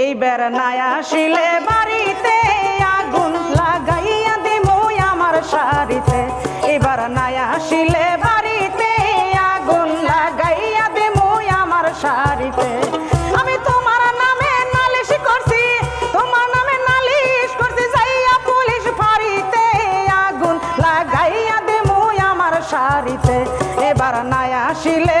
এইবার নাই আসিলে বাড়িতে, আগুন লাগাইয়া দিমু আমার শাড়িতে। এবার নাই আসিলে বাড়িতে, আগুন লাগাইয়া আমার আমি তোমার নামে নালিশ করছি, তোমার নামে নালিশ করছি পুলিশ আগুন লাগাইয়া দিমু আমার শাড়িতে। এবার নাই আসিলে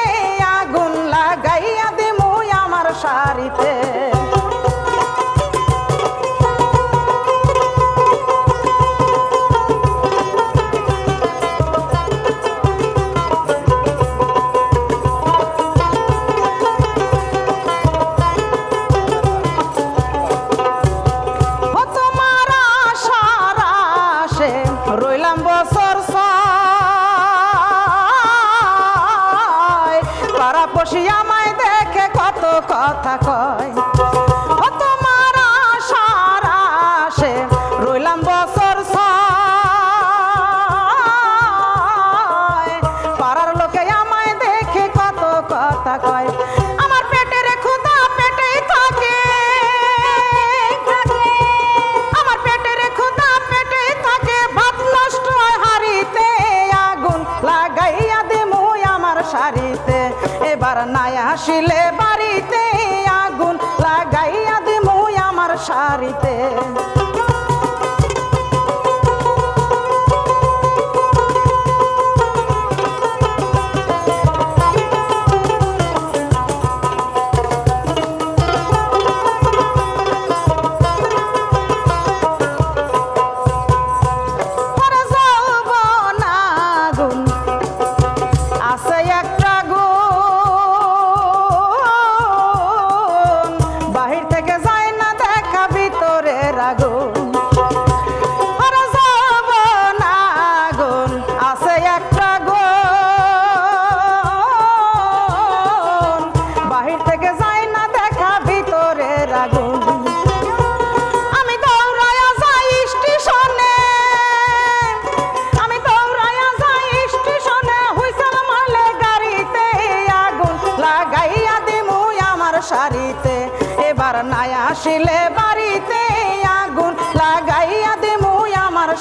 শাড়িতে আসিলে বাড়িতে আগুন লাগাইয়া দিমুই আমার শাড়িতে। আগুন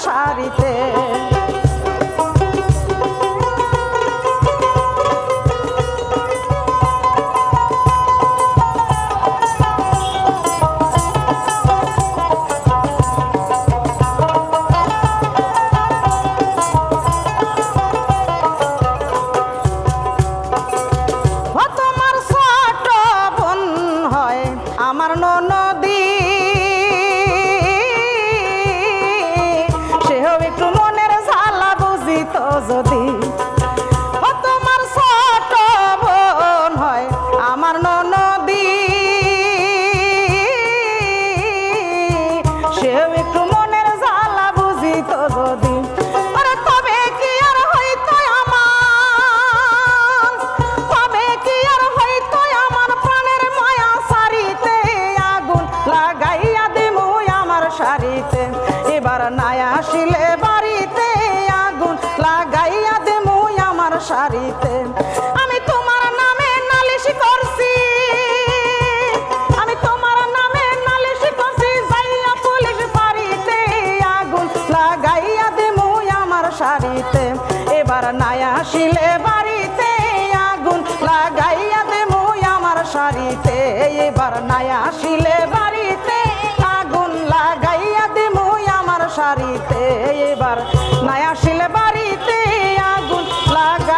আমার এবার নাই আসিলে এবার নাই আসিলে বাড়িতে আগুন লাগ